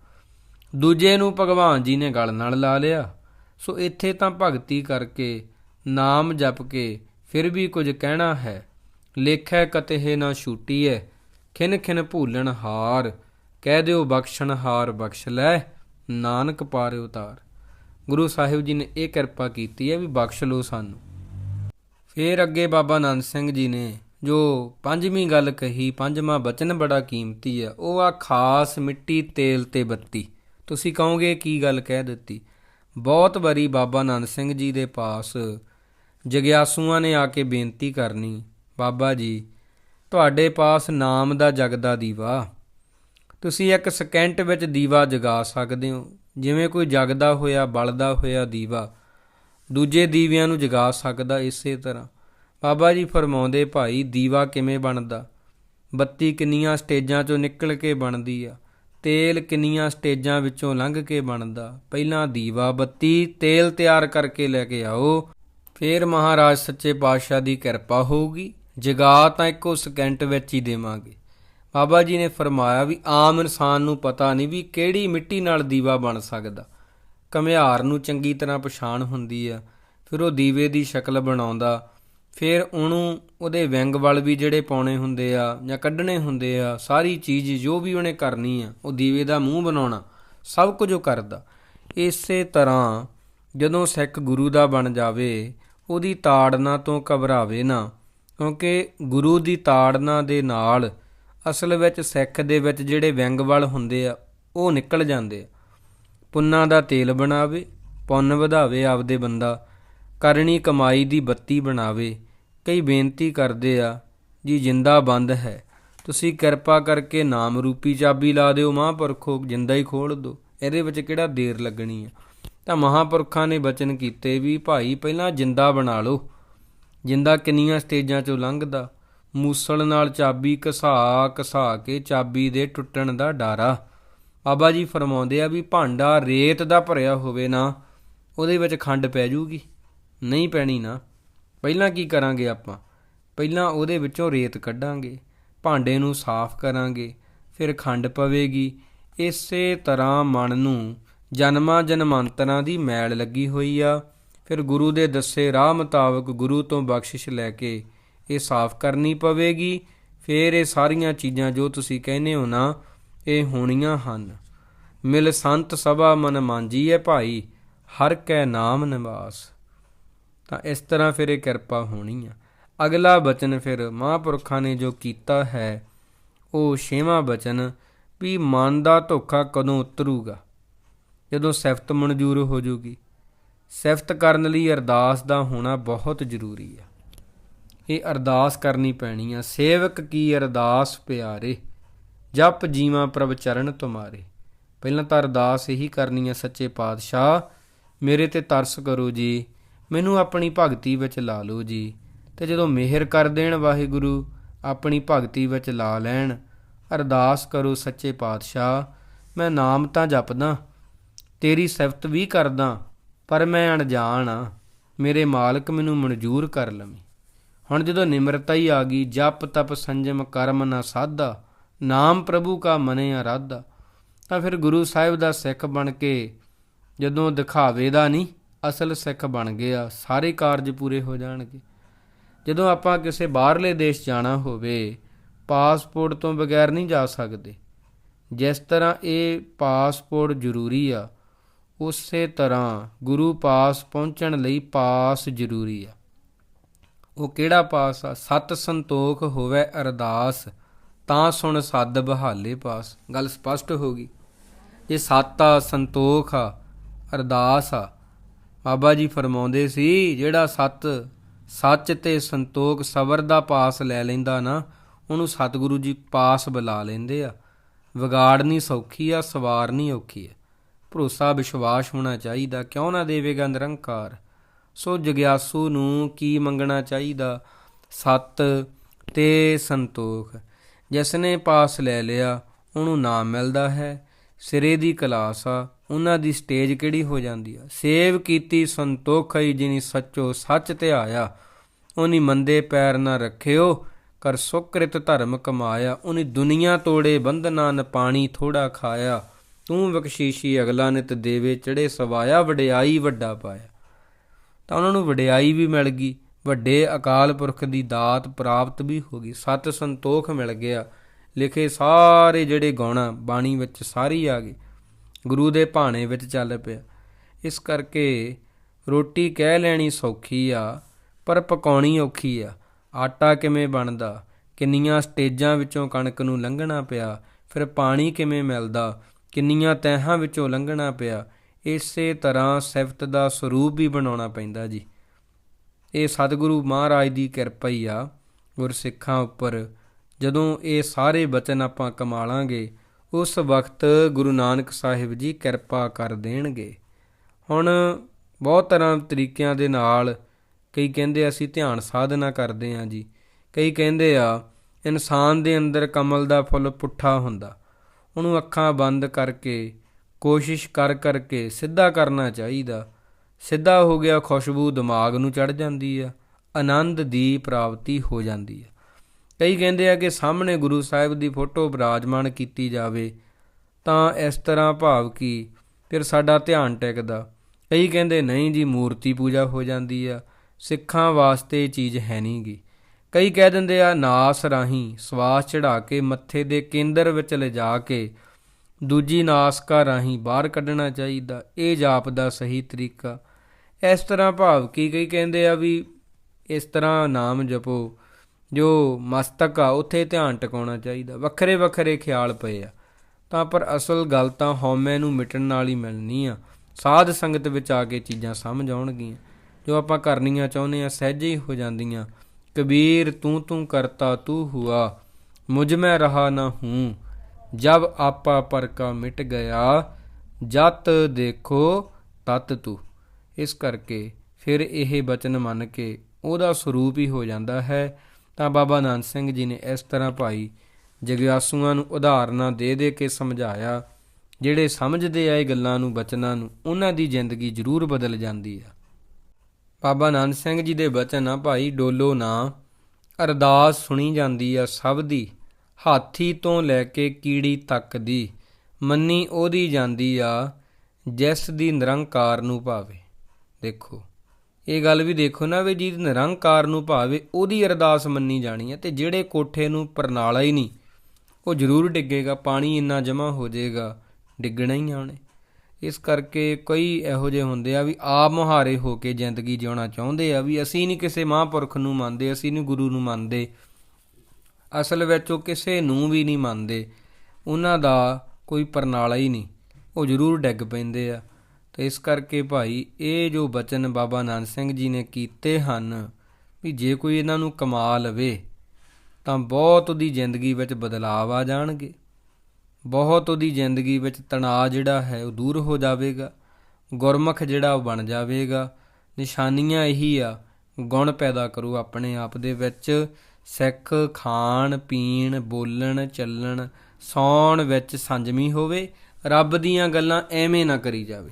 ਦੂਜੇ ਨੂੰ ਭਗਵਾਨ ਜੀ ਨੇ ਗਲ ਨਾਲ ਲਾ ਲਿਆ। ਸੋ ਇੱਥੇ ਤਾਂ ਭਗਤੀ ਕਰਕੇ, ਨਾਮ ਜਪ ਕੇ ਫਿਰ ਵੀ ਕੁਝ ਕਹਿਣਾ ਹੈ। ਲੇਖੈ ਕਤਹਿ ਨਾ ਛੂਟੀਐ, ਖਿਨ ਖਿਨ ਭੂਲਣ ਹਾਰ। ਕਹਿ ਦਿਓ ਬਖਸ਼ਣ ਹਾਰ ਬਖਸ਼ ਲੈ, ਨਾਨਕ ਪਾਰੇ ਉਤਾਰ। ਗੁਰੂ ਸਾਹਿਬ ਜੀ ਨੇ ਇਹ ਕਿਰਪਾ ਕੀਤੀ ਹੈ ਵੀ ਬਖਸ਼ ਲਓ ਸਾਨੂੰ। ਫੇਰ ਅੱਗੇ ਬਾਬਾ ਨੰਦ ਸਿੰਘ ਜੀ ਨੇ ਜੋ ਪੰਜਵੀਂ ਗੱਲ ਕਹੀ, ਪੰਜਵਾਂ ਬਚਨ ਬੜਾ ਕੀਮਤੀ ਆ, ਉਹ ਆ ਖਾਸ ਮਿੱਟੀ ਤੇਲ ਤੇ ਬੱਤੀ। ਤੁਸੀਂ ਕਹੋਗੇ, ਕੀ ਗੱਲ ਕਹਿ ਦਿੱਤੀ? ਬਹੁਤ ਵਾਰੀ ਬਾਬਾ ਨੰਦ ਸਿੰਘ ਜੀ ਦੇ ਪਾਸ ਜਗਿਆਸੂਆਂ ਨੇ ਆ ਕੇ ਬੇਨਤੀ ਕਰਨੀ, ਬਾਬਾ ਜੀ, ਤੁਹਾਡੇ ਪਾਸ ਨਾਮ ਦਾ ਜਗਦਾ ਦੀਵਾ। ਤੁਸੀਂ ਇੱਕ ਸਕਿੰਟ ਵਿੱਚ ਦੀਵਾ ਜਗਾ ਸਕਦੇ ਹੋ। ਜਿਵੇਂ ਕੋਈ ਜਗਦਾ ਹੋਇਆ, ਬਲਦਾ ਹੋਇਆ ਦੀਵਾ, ਦੂਜੇ ਦੀਵਿਆਂ ਨੂੰ ਜਗਾ ਸਕਦਾ ਇਸੇ ਤਰ੍ਹਾਂ। ਬਾਬਾ ਜੀ ਫਰਮਾਉਂਦੇ, ਭਾਈ, ਦੀਵਾ ਕਿਵੇਂ ਬਣਦਾ? ਬੱਤੀ ਕਿੰਨੀਆਂ ਸਟੇਜਾਂ ਚੋਂ ਨਿਕਲ ਕੇ ਬਣਦੀ ਆ? ਤੇਲ ਕਿੰਨੀਆਂ ਸਟੇਜਾਂ ਵਿੱਚੋਂ ਲੰਘ ਕੇ ਬਣਦਾ? ਪਹਿਲਾਂ ਦੀਵਾ, ਬੱਤੀ, ਤੇਲ ਤਿਆਰ ਕਰਕੇ ਲੈ ਕੇ ਆਓ। ਫੇਰ ਮਹਾਰਾਜ ਸੱਚੇ ਪਾਤਸ਼ਾਹ ਦੀ ਕਿਰਪਾ ਹੋਊਗੀ। ਜਗਾ ਤਾਂ ਇੱਕੋ ਸਕਿੰਟ ਵਿੱਚ ਹੀ ਦੇਵਾਂਗੇ। ਬਾਬਾ ਜੀ ਨੇ ਫਰਮਾਇਆ ਵੀ ਆਮ ਇਨਸਾਨ ਨੂੰ ਪਤਾ ਨਹੀਂ ਵੀ ਕਿਹੜੀ ਮਿੱਟੀ ਨਾਲ ਦੀਵਾ ਬਣ ਸਕਦਾ। ਕਮਿਆਰ ਨੂੰ ਚੰਗੀ ਤਰ੍ਹਾਂ ਪਛਾਣ ਹੁੰਦੀ ਆ। ਫਿਰ ਉਹ ਦੀਵੇ ਦੀ ਸ਼ਕਲ ਬਣਾਉਂਦਾ। ਫਿਰ ਉਹਨੂੰ ਉਹਦੇ ਵਿੰਗ ਵੱਲ ਵੀ ਜਿਹੜੇ ਪਾਉਣੇ ਹੁੰਦੇ ਆ ਜਾਂ ਕੱਢਣੇ ਹੁੰਦੇ ਆ, ਸਾਰੀ ਚੀਜ਼ ਜੋ ਵੀ ਉਹਨੇ ਕਰਨੀ ਆ, ਉਹ ਦੀਵੇ ਦਾ ਮੂੰਹ ਬਣਾਉਣਾ, ਸਭ ਕੁਝ ਉਹ ਕਰਦਾ। ਇਸੇ ਤਰ੍ਹਾਂ ਜਦੋਂ ਸਿੱਖ ਗੁਰੂ ਦਾ ਬਣ ਜਾਵੇ, ਉਹਦੀ ਤਾੜਨਾ ਤੋਂ ਘਬਰਾਵੇ ਨਾ, ਕਿਉਂਕਿ ਗੁਰੂ ਦੀ ਤਾੜਨਾ ਦੇ ਨਾਲ ਅਸਲ ਵਿੱਚ ਸਿੱਖ ਦੇ ਵਿੱਚ ਜਿਹੜੇ ਵਿੰਗ ਵੱਲ ਹੁੰਦੇ ਆ, ਉਹ ਨਿਕਲ ਜਾਂਦੇ ਆ। ਪੁੰਨਾਂ ਦਾ ਤੇਲ ਬਣਾਵੇ, ਪੁੰਨ ਵਧਾਵੇ ਆਪਦੇ ਬੰਦਾ, ਕਰਨੀ ਕਮਾਈ ਦੀ ਬੱਤੀ ਬਣਾਵੇ ਕਈ ਬੇਨਤੀ ਕਰਦੇ ਆ, ਜੀ ਜਿੰਦਾ ਬੰਦ ਹੈ, ਤੁਸੀਂ ਕਿਰਪਾ ਕਰਕੇ ਨਾਮ ਰੂਪੀ ਚਾਬੀ ਲਾ ਦਿਓ, ਮਹਾਂਪੁਰਖੋ, ਜਿੰਦਾ ਹੀ ਖੋਲ ਦਿਓ ਇਹਦੇ ਵਿੱਚ ਕਿਹੜਾ ਦੇਰ ਲੱਗਣੀ ਆ? ਤਾਂ ਮਹਾਂਪੁਰਖਾਂ ਨੇ ਬਚਨ ਕੀਤੇ ਵੀ, ਭਾਈ, ਪਹਿਲਾਂ ਜਿੰਦਾ ਬਣਾ ਲਓ। ਜਿੰਦਾ ਕਿੰਨੀਆਂ ਸਟੇਜਾਂ ਚੋਂ ਲੰਘਦਾ। ਮੂਸਲ ਨਾਲ ਚਾਬੀ ਘਸਾ ਘਸਾ ਕੇ ਚਾਬੀ ਦੇ ਟੁੱਟਣ ਦਾ ਡਾਰਾ। ਬਾਬਾ ਜੀ ਫਰਮਾਉਂਦੇ ਆ ਵੀ, ਭਾਂਡਾ ਰੇਤ ਦਾ ਭਰਿਆ ਹੋਵੇ ਨਾ, ਉਹਦੇ ਵਿੱਚ ਖੰਡ ਪੈ ਜੂਗੀ। ਨਹੀਂ ਪੈਣੀ ਨਾ। ਪਹਿਲਾਂ ਕੀ ਕਰਾਂਗੇ ਆਪਾਂ? ਪਹਿਲਾਂ ਉਹਦੇ ਵਿੱਚੋਂ ਰੇਤ ਕੱਢਾਂਗੇ, ਭਾਂਡੇ ਨੂੰ ਸਾਫ਼ ਕਰਾਂਗੇ, ਫਿਰ ਖੰਡ ਪਵੇਗੀ। ਇਸੇ ਤਰ੍ਹਾਂ ਮਨ ਨੂੰ ਜਨਮਾਂ ਜਨਮਾਂਤਰਾਂ ਦੀ ਮੈਲ ਲੱਗੀ ਹੋਈ ਆ। ਫਿਰ ਗੁਰੂ ਦੇ ਦੱਸੇ ਰਾਹ ਮੁਤਾਬਕ ਗੁਰੂ ਤੋਂ ਬਖਸ਼ਿਸ਼ ਲੈ ਕੇ ਇਹ ਸਾਫ਼ ਕਰਨੀ ਪਵੇਗੀ। ਫਿਰ ਇਹ ਸਾਰੀਆਂ ਚੀਜ਼ਾਂ ਜੋ ਤੁਸੀਂ ਕਹਿੰਦੇ ਹੋ ਨਾ, ਇਹ ਹੋਣੀਆਂ ਹਨ। ਮਿਲ ਸੰਤ ਸਭਾ ਮਨ ਮਾਂਜੀ ਹੈ ਭਾਈ, ਹਰ ਕੈ ਨਾਮ ਨਿਵਾਸ। ਤਾਂ ਇਸ ਤਰ੍ਹਾਂ ਫਿਰ ਇਹ ਕਿਰਪਾ ਹੋਣੀ ਆ। ਅਗਲਾ ਬਚਨ ਫਿਰ ਮਹਾਂਪੁਰਖਾਂ ਨੇ ਜੋ ਕੀਤਾ ਹੈ, ਉਹ ਛੇਵਾਂ ਬਚਨ, ਵੀ ਮਨ ਦਾ ਧੋਖਾ ਕਦੋਂ ਉਤਰੂਗਾ? ਜਦੋਂ ਸਿਫਤ ਮਨਜ਼ੂਰ ਹੋ ਜੂਗੀ। ਸਿਫਤ ਕਰਨ ਲਈ ਅਰਦਾਸ ਦਾ ਹੋਣਾ ਬਹੁਤ ਜ਼ਰੂਰੀ ਆ। ਇਹ ਅਰਦਾਸ ਕਰਨੀ ਪੈਣੀ ਆ, ਸੇਵਕ ਕੀ ਅਰਦਾਸ ਪਿਆਰੇ, ਜਪ ਜੀਵਾਂ ਪ੍ਰਭ ਚਰਨ ਤੁਮਾਰੇ। ਪਹਿਲਾਂ ਤਾਂ ਅਰਦਾਸ ਇਹੀ ਕਰਨੀ ਆ, ਸੱਚੇ ਪਾਤਸ਼ਾਹ, ਮੇਰੇ ਤੇ ਤਰਸ ਕਰੋ ਜੀ। ਮੈਨੂੰ ਆਪਣੀ ਭਗਤੀ ਵਿੱਚ ਲਾ ਲਓ ਜੀ। ਤੇ ਜਦੋਂ ਮਿਹਰ ਕਰ ਦੇਣ ਵਾਹਿਗੁਰੂ, ਆਪਣੀ ਭਗਤੀ ਵਿੱਚ ਲਾ ਲੈਣ, ਅਰਦਾਸ ਕਰੋ ਸੱਚੇ ਪਾਤਸ਼ਾਹ, ਮੈਂ ਨਾਮ ਤਾਂ ਜਪਦਾ, ਤੇਰੀ ਸਿਫਤ ਵੀ ਕਰਦਾ, ਪਰ ਮੈਂ ਅਣਜਾਣ ਆ। ਮੇਰੇ ਮਾਲਕ ਮੈਨੂੰ ਮਨਜ਼ੂਰ ਕਰ ਲਵੀਂ। ਹੁਣ ਜਦੋਂ ਨਿਮਰਤਾ ਹੀ ਆ ਗਈ, ਜਪ ਤਪ ਸੰਜਮ ਕਰਮ ਨਾ ਸਾਧਾ, ਨਾਮ ਪ੍ਰਭੂ ਕਾ ਮਨੇ ਆਰਾਧਾ ਤਾਂ ਫਿਰ ਗੁਰੂ ਸਾਹਿਬ ਦਾ ਸਿੱਖ ਬਣ ਕੇ ਜਦੋਂ ਦਿਖਾਵੇ ਦਾ ਨਹੀਂ ਅਸਲ ਸਿੱਖ ਬਣ ਗਏ ਆ, ਸਾਰੇ ਕਾਰਜ ਪੂਰੇ ਹੋ ਜਾਣਗੇ। ਜਦੋਂ ਆਪਾਂ ਕਿਸੇ ਬਾਹਰਲੇ ਦੇਸ਼ ਜਾਣਾ ਹੋਵੇ, ਪਾਸਪੋਰਟ ਤੋਂ ਬਗੈਰ ਨਹੀਂ ਜਾ ਸਕਦੇ। ਜਿਸ ਤਰ੍ਹਾਂ ਇਹ ਪਾਸਪੋਰਟ ਜ਼ਰੂਰੀ ਆ, ਉਸੇ ਤਰ੍ਹਾਂ ਗੁਰੂ ਪਾਸ ਪਹੁੰਚਣ ਲਈ ਪਾਸ ਜ਼ਰੂਰੀ ਆ। ਉਹ ਕਿਹੜਾ ਪਾਸ ਆ? ਸਤ ਸੰਤੋਖ ਹੋਵੇ ਅਰਦਾਸ, ਤਾਂ ਸੁਣ ਸੱਦ ਬਹਾਲੇ ਪਾਸ। ਗੱਲ ਸਪਸ਼ਟ ਹੋ ਗਈ। ਜੇ ਸਤ ਆ, ਸੰਤੋਖ ਆ, ਅਰਦਾਸ ਆ। ਬਾਬਾ ਜੀ ਫਰਮਾਉਂਦੇ ਸੀ, ਜਿਹੜਾ ਸਤ, ਸੱਚ ਤੇ ਸੰਤੋਖ ਸਬਰ ਦਾ ਪਾਸ ਲੈ ਲੈਂਦਾ ਨਾ, ਉਹਨੂੰ ਸਤਿਗੁਰੂ ਜੀ ਪਾਸ ਬੁਲਾ ਲੈਂਦੇ ਆ। ਵਿਗਾੜਨੀ ਸੌਖੀ ਆ ਸਵਾਰਨੀ ਔਖੀ ਆ। ਭਰੋਸਾ, ਵਿਸ਼ਵਾਸ ਹੋਣਾ ਚਾਹੀਦਾ, ਕਿਉਂ ਨਾ ਦੇਵੇਗਾ ਨਿਰੰਕਾਰ? ਸੋ ਜਗਿਆਸੂ ਨੂੰ ਕੀ ਮੰਗਣਾ ਚਾਹੀਦਾ? ਸਤ ਤੇ ਸੰਤੋਖ। ਜਿਸ ਨੇ ਪਾਸ ਲੈ ਲਿਆ, ਉਹਨੂੰ ਨਾਮ ਮਿਲਦਾ ਹੈ। ਸਿਰੇ ਦੀ ਕਲਾਸ ਆ ਉਹਨਾਂ ਦੀ ਸਟੇਜ ਕਿਹੜੀ ਹੋ ਜਾਂਦੀ ਆ? ਸੇਵ ਕੀਤੀ ਸੰਤੋਖਈ ਜਿਨੀ ਸੱਚੋ ਸੱਚ ਤੇ ਆਇਆ। ਉਨੀ ਮੰਦੇ ਪੈਰ ਨਾ ਰੱਖਿਓ, ਕਰ ਸੁਕ੍ਰਿਤ ਧਰਮ ਕਮਾਇਆ। ਉਹਨੇ ਦੁਨੀਆ ਤੋੜੇ ਬੰਧਨਾਂ ਨ ਪਾਣੀ ਥੋੜਾ ਖਾਇਆ। ਤੂੰ ਬਖਸ਼ੀਸ਼ੀ ਅਗਲਾ ਨਿਤ ਦੇਵੇ ਚੜੇ ਸਵਾਇਆ, ਵਡਿਆਈ ਵੱਡਾ ਪਾਇਆ। ਤਾਂ ਉਹਨਾਂ ਨੂੰ ਵਡਿਆਈ ਵੀ ਮਿਲ ਗਈ, ਵੱਡੇ ਅਕਾਲ ਪੁਰਖ ਦੀ ਦਾਤ ਪ੍ਰਾਪਤ ਵੀ ਹੋ ਗਈ। ਸਤ ਸੰਤੋਖ ਮਿਲ ਗਿਆ। ਲਿਖੇ ਸਾਰੇ ਜਿਹੜੇ ਗਾਉਣਾ ਬਾਣੀ ਵਿੱਚ ਸਾਰੀ ਆ ਗਈ। ਗੁਰੂ ਦੇ ਭਾਣੇ ਵਿੱਚ ਚੱਲ ਪਿਆ। ਇਸ ਕਰਕੇ ਰੋਟੀ ਕਹਿ ਲੈਣੀ ਸੌਖੀ ਆ, ਪਰ ਪਕਾਉਣੀ ਔਖੀ ਆ। ਆਟਾ ਕਿਵੇਂ ਬਣਦਾ, ਕਿੰਨੀਆਂ ਸਟੇਜਾਂ ਵਿੱਚੋਂ ਕਣਕ ਨੂੰ ਲੰਘਣਾ ਪਿਆ, ਫਿਰ ਪਾਣੀ ਕਿਵੇਂ ਮਿਲਦਾ, ਕਿੰਨੀਆਂ ਤਹਿਾਂ ਵਿੱਚੋਂ ਲੰਘਣਾ ਪਿਆ, ਇਸੇ ਤਰ੍ਹਾਂ ਸਿਫਤ ਦਾ ਸਰੂਪ ਵੀ ਬਣਾਉਣਾ ਪੈਂਦਾ ਜੀ। ਇਹ ਸਤਿਗੁਰੂ ਮਹਾਰਾਜ ਦੀ ਕਿਰਪਾ ਹੀ ਆ ਗੁਰਸਿੱਖਾਂ ਉੱਪਰ। ਜਦੋਂ ਇਹ ਸਾਰੇ ਬਚਨ ਆਪਾਂ ਕਮਾਲਾਂਗੇ ਉਸ ਵਕਤ ਗੁਰੂ ਨਾਨਕ ਸਾਹਿਬ ਜੀ ਕਿਰਪਾ ਕਰ ਦੇਣਗੇ। ਹੁਣ ਬਹੁਤ ਤਰ੍ਹਾਂ ਤਰੀਕਿਆਂ ਦੇ ਨਾਲ ਕਈ ਕਹਿੰਦੇ ਅਸੀਂ ਧਿਆਨ ਸਾਧਨਾ ਕਰਦੇ ਹਾਂ ਜੀ। ਕਈ ਕਹਿੰਦੇ ਆ, ਇਨਸਾਨ ਦੇ ਅੰਦਰ ਕਮਲ ਦਾ ਫੁੱਲ ਪੁੱਠਾ ਹੁੰਦਾ। ਉਹਨੂੰ ਅੱਖਾਂ ਬੰਦ ਕਰਕੇ, ਕੋਸ਼ਿਸ਼ ਕਰ ਕਰਕੇ ਸਿੱਧਾ ਕਰਨਾ ਚਾਹੀਦਾ। ਸਿੱਧਾ ਹੋ ਗਿਆ, ਖੁਸ਼ਬੂ ਦਿਮਾਗ ਨੂੰ ਚੜ ਜਾਂਦੀ ਆ, ਆਨੰਦ ਦੀ ਪ੍ਰਾਪਤੀ ਹੋ ਜਾਂਦੀ ਆ। ਕਈ ਕਹਿੰਦੇ ਆ ਕਿ ਸਾਹਮਣੇ ਗੁਰੂ ਸਾਹਿਬ ਦੀ ਫੋਟੋ ਬਿਰਾਜਮਾਨ ਕੀਤੀ ਜਾਵੇ, ਤਾਂ ਇਸ ਤਰ੍ਹਾਂ ਭਾਵ ਕੀ ਫਿਰ ਸਾਡਾ ਧਿਆਨ ਟਿਕਦਾ। ਕਈ ਕਹਿੰਦੇ ਨਹੀਂ ਜੀ, ਮੂਰਤੀ ਪੂਜਾ ਹੋ ਜਾਂਦੀ ਆ, ਸਿੱਖਾਂ ਵਾਸਤੇ ਇਹ ਚੀਜ਼ ਹੈ ਨਹੀਂਗੀ ਕਈ ਕਹਿ ਦਿੰਦੇ ਆ, ਨਾਸ ਰਾਹੀਂ ਸਵਾਸ ਚੜਾ ਕੇ ਮੱਥੇ ਦੇ ਕੇਂਦਰ ਵਿੱਚ ਲਿਜਾ ਕੇ ਦੂਜੀ ਨਾਸਕਾ ਰਾਹੀਂ ਬਾਹਰ ਕੱਢਣਾ ਚਾਹੀਦਾ, ਇਹ ਜਾਪ ਦਾ ਸਹੀ ਤਰੀਕਾ। ਇਸ ਤਰ੍ਹਾਂ ਭਾਵ ਕੀ ਕਈ ਕਹਿੰਦੇ ਆ ਵੀ ਇਸ ਤਰ੍ਹਾਂ ਨਾਮ ਜਪੋ ਜੋ ਮਸਤਕ ਆ, ਉੱਥੇ ਧਿਆਨ ਟਿਕਾਉਣਾ ਚਾਹੀਦਾ। ਵੱਖਰੇ ਵੱਖਰੇ ਖਿਆਲ ਪਏ ਆ। ਤਾਂ ਪਰ ਅਸਲ ਗੱਲ ਤਾਂ ਹਉਮੈ ਨੂੰ ਮਿਟਣ ਨਾਲ ਹੀ ਮਿਲਣੀ ਆ। ਸਾਧ ਸੰਗਤ ਵਿੱਚ ਆ ਕੇ ਚੀਜ਼ਾਂ ਸਮਝ ਆਉਣਗੀਆਂ। ਜੋ ਆਪਾਂ ਕਰਨੀਆਂ ਚਾਹੁੰਦੇ ਆ, ਸਹਿਜੇ ਹੀ ਹੋ ਜਾਂਦੀਆਂ। ਕਬੀਰ, ਤੂੰ ਤੂੰ ਕਰਤਾ, ਤੂੰ ਹੁਆ। ਮੁਝ ਮੈਂ ਰਹਾ ਨਾ ਹੂੰ। ਜਬ ਆਪਾ ਪਰ ਕਾ ਮਿਟ ਗਿਆ, ਜਤ ਦੇਖੋ ਤਤ ਤੂੰ। ਇਸ ਕਰਕੇ ਫਿਰ ਇਹ ਬਚਨ ਮੰਨ ਕੇ ਉਹਦਾ ਸਰੂਪ ਹੀ ਹੋ ਜਾਂਦਾ ਹੈ। ਤਾਂ ਬਾਬਾ ਨਾਨਕ ਸਿੰਘ ਜੀ ਨੇ ਇਸ ਤਰ੍ਹਾਂ ਭਾਈ ਜਗਿਆਸੂਆਂ ਨੂੰ ਉਦਾਹਰਨਾਂ ਦੇ ਦੇ ਕੇ ਸਮਝਾਇਆ, ਜਿਹੜੇ ਸਮਝਦੇ ਆ ਇਹ ਗੱਲਾਂ ਨੂੰ, ਬਚਨਾਂ ਨੂੰ, ਉਹਨਾਂ ਦੀ ਜ਼ਿੰਦਗੀ ਜ਼ਰੂਰ ਬਦਲ ਜਾਂਦੀ ਆ। ਬਾਬਾ ਨਾਨਕ ਸਿੰਘ ਜੀ ਦੇ ਬਚਨ ਆ, ਭਾਈ ਡੋਲੋ ਨਾ, ਅਰਦਾਸ ਸੁਣੀ ਜਾਂਦੀ ਆ ਸਭ ਦੀ, ਹਾਥੀ ਤੋਂ ਲੈ ਕੇ ਕੀੜੀ ਤੱਕ ਦੀ, ਮੰਨੀ ਉਹਦੀ ਜਾਂਦੀ ਆ, ਜਿਸ ਦੀ ਨਿਰੰਕਾਰ ਨੂੰ ਭਾਵੇ। ਦੇਖੋ ਇਹ ਗੱਲ ਵੀ ਦੇਖੋ ਨਾ ਵੀ ਜੀ ਨਿਰੰਕਾਰ ਨੂੰ ਭਾਵੇ ਉਹਦੀ ਅਰਦਾਸ ਮੰਨੀ ਜਾਣੀ ਹੈ ਤੇ ਜਿਹੜੇ ਕੋਠੇ ਨੂੰ ਪਰਨਾਲਾ ਹੀ ਨਹੀਂ, ਉਹ ਜ਼ਰੂਰ ਡਿੱਗੇਗਾ, ਪਾਣੀ ਇੰਨਾ ਜਮਾ ਹੋ ਜਾਏਗਾ, ਡਿੱਗਣਾ ਹੀ ਆਉਣੇ ਇਸ ਕਰਕੇ ਕਈ ਇਹੋ ਜਿਹੇ ਹੁੰਦੇ ਆ ਵੀ ਆਪ ਮੁਹਾਰੇ ਹੋ ਕੇ ਜ਼ਿੰਦਗੀ ਜਿਉਣਾ ਚਾਹੁੰਦੇ ਆ ਵੀ ਅਸੀਂ ਨਹੀਂ ਕਿਸੇ ਮਹਾਂਪੁਰਖ ਨੂੰ ਮੰਨਦੇ, ਅਸੀਂ ਨਹੀਂ ਗੁਰੂ ਨੂੰ ਮੰਨਦੇ। ਅਸਲ ਵਿੱਚ ਉਹ ਕਿਸੇ ਨੂੰ ਵੀ ਨਹੀਂ ਮੰਨਦੇ। ਉਹਨਾਂ ਦਾ ਕੋਈ ਪਰਨਾਲਾ ਹੀ ਨਹੀਂ, ਉਹ ਜ਼ਰੂਰ ਡਿੱਗ ਪੈਂਦੇ ਆ। ਤੇ ਇਸ ਕਰਕੇ ਭਾਈ, ਇਹ ਜੋ ਬਚਨ ਬਾਬਾ ਨਾਨਕ ਸਿੰਘ ਜੀ ਨੇ ਕੀਤੇ ਹਨ, ਵੀ ਜੇ ਕੋਈ ਇਹਨਾਂ ਨੂੰ ਕਮਾ ਲਵੇ, ਤਾਂ ਬਹੁਤ ਉਹਦੀ ਜ਼ਿੰਦਗੀ ਵਿੱਚ ਬਦਲਾਅ ਆ ਜਾਣਗੇ। ਬਹੁਤ ਉਹਦੀ ਜ਼ਿੰਦਗੀ ਵਿੱਚ ਤਣਾਅ ਜਿਹੜਾ ਹੈ ਉਹ ਦੂਰ ਹੋ ਜਾਵੇਗਾ, ਗੁਰਮੁਖ ਜਿਹੜਾ ਉਹ ਬਣ ਜਾਵੇਗਾ। ਨਿਸ਼ਾਨੀਆਂ ਇਹੀ ਆ, ਗੁਣ ਪੈਦਾ ਕਰੂ ਆਪਣੇ ਆਪ ਦੇ ਵਿੱਚ। ਸਿੱਖ, ਖਾਣ, ਪੀਣ, ਬੋਲਣ, ਚੱਲਣ, ਸੌਣ ਵਿੱਚ ਸੰਜਮੀ ਹੋਵੇ, ਰੱਬ ਦੀਆਂ ਗੱਲਾਂ ਐਵੇਂ ਨਾ ਕਰੀ ਜਾਵੇ।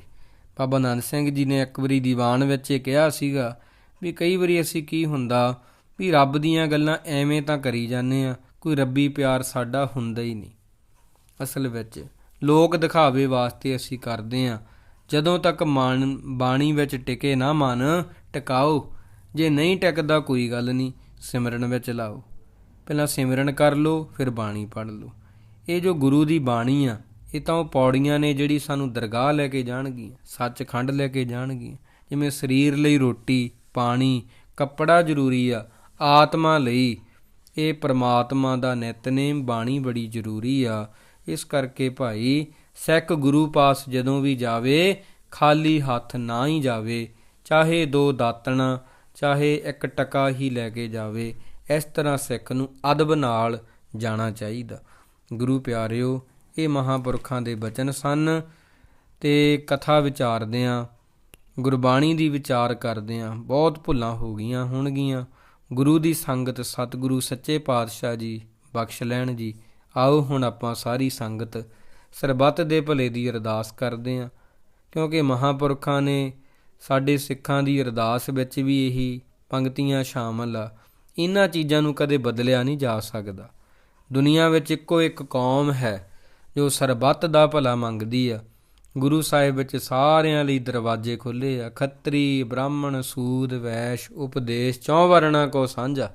ਬਾਬਾ ਨੰਦ ਸਿੰਘ ਜੀ ਨੇ ਇੱਕ ਵਾਰੀ ਦੀਵਾਨ ਵਿੱਚ ਇਹ ਕਿਹਾ ਸੀਗਾ ਵੀ ਕਈ ਵਾਰੀ ਅਸੀਂ ਕੀ ਹੁੰਦਾ ਵੀ ਰੱਬ ਦੀਆਂ ਗੱਲਾਂ ਐਵੇਂ ਤਾਂ ਕਰੀ ਜਾਂਦੇ ਆ ਕੋਈ ਰੱਬੀ ਪਿਆਰ ਸਾਡਾ ਹੁੰਦਾ ਹੀ ਨਹੀਂ। ਅਸਲ ਵਿੱਚ ਲੋਕ ਦਿਖਾਵੇ ਵਾਸਤੇ ਅਸੀਂ ਕਰਦੇ ਆ ਜਦੋਂ ਤੱਕ ਮਨ ਬਾਣੀ ਵਿੱਚ ਟਿਕੇ ਨਾ ਮਨ, ਟਿਕਾਓ। ਜੇ ਨਹੀਂ ਟਿਕਦਾ ਕੋਈ ਗੱਲ ਨਹੀਂ, ਸਿਮਰਨ ਵਿੱਚ ਲਾਓ। ਪਹਿਲਾਂ ਸਿਮਰਨ ਕਰ ਲਓ, ਫਿਰ ਬਾਣੀ ਪੜ੍ਹ ਲਓ। ਇਹ ਜੋ ਗੁਰੂ ਦੀ ਬਾਣੀ ਆ ਇਹ ਤਾਂ ਉਹ ਪੌੜੀਆਂ ਨੇ ਜਿਹੜੀ ਸਾਨੂੰ ਦਰਗਾਹ ਲੈ ਕੇ ਜਾਣਗੀਆਂ, ਸੱਚਖੰਡ ਲੈ ਕੇ ਜਾਣਗੀਆਂ। ਜਿਵੇਂ ਸਰੀਰ ਲਈ ਰੋਟੀ, ਪਾਣੀ, ਕੱਪੜਾ ਜ਼ਰੂਰੀ ਆ, ਆਤਮਾ ਲਈ ਇਹ ਪ੍ਰਮਾਤਮਾ ਦਾ ਨਿਤਨੇਮ ਬਾਣੀ ਬੜੀ ਜ਼ਰੂਰੀ ਆ। ਇਸ ਕਰਕੇ ਭਾਈ ਸਿੱਖ ਗੁਰੂ ਪਾਸ ਜਦੋਂ ਵੀ ਜਾਵੇ, ਖਾਲੀ ਹੱਥ ਨਾ ਹੀ ਜਾਵੇ, ਚਾਹੇ ਦੋ ਦਾਤਣਾ, ਚਾਹੇ ਇੱਕ ਟਕਾ ਹੀ ਲੈ ਕੇ ਜਾਵੇ, ਇਸ ਤਰ੍ਹਾਂ ਸਿੱਖ ਨੂੰ ਅਦਬ ਨਾਲ ਜਾਣਾ ਚਾਹੀਦਾ। ਗੁਰੂ ਪਿਆਰਿਓ ਇਹ ਮਹਾਪੁਰਖਾਂ ਦੇ ਬਚਨ ਸਨ ਤੇ ਕਥਾ ਵਿਚਾਰਦੇ ਆਂ ਗੁਰਬਾਣੀ ਦੀ ਵਿਚਾਰ ਕਰਦੇ ਆਂ ਬਹੁਤ ਭੁੱਲਾਂ ਹੋ ਗਈਆਂ ਹੋਣਗੀਆਂ। ਗੁਰੂ ਦੀ ਸੰਗਤ, ਸਤਿਗੁਰੂ ਸੱਚੇ ਪਾਤਸ਼ਾਹ ਜੀ, ਬਖਸ਼ ਲੈਣ ਜੀ, ਆਓ ਹੁਣ ਆਪਾਂ ਸਾਰੀ ਸੰਗਤ ਸਰਬੱਤ ਦੇ ਭਲੇ ਦੀ ਅਰਦਾਸ ਕਰਦੇ ਆਂ। ਕਿਉਂਕਿ ਮਹਾਪੁਰਖਾਂ ਨੇ ਸਾਡੇ ਸਿੱਖਾਂ ਦੀ ਅਰਦਾਸ ਵਿੱਚ ਵੀ ਇਹੀ ਪੰਕਤੀਆਂ ਸ਼ਾਮਲ ਆ। ਇਹਨਾਂ ਚੀਜ਼ਾਂ ਨੂੰ ਕਦੇ ਬਦਲਿਆ ਨਹੀਂ ਜਾ ਸਕਦਾ। ਦੁਨੀਆ ਵਿੱਚ ਇੱਕੋ ਇੱਕ ਕੌਮ ਹੈ। ਜੋ ਸਰਬੱਤ ਦਾ ਭਲਾ ਮੰਗਦੀ ਆ। ਗੁਰੂ ਸਾਹਿਬ ਵਿੱਚ ਸਾਰਿਆਂ ਲਈ ਦਰਵਾਜ਼ੇ ਖੁੱਲੇ ਆ। ਖੱਤਰੀ ਬ੍ਰਾਹਮਣ ਸੂਦ ਵੈਸ਼ ਉਪਦੇਸ਼ ਚੌ ਵਰਣਾ ਕੋ ਸਾਂਝਾ।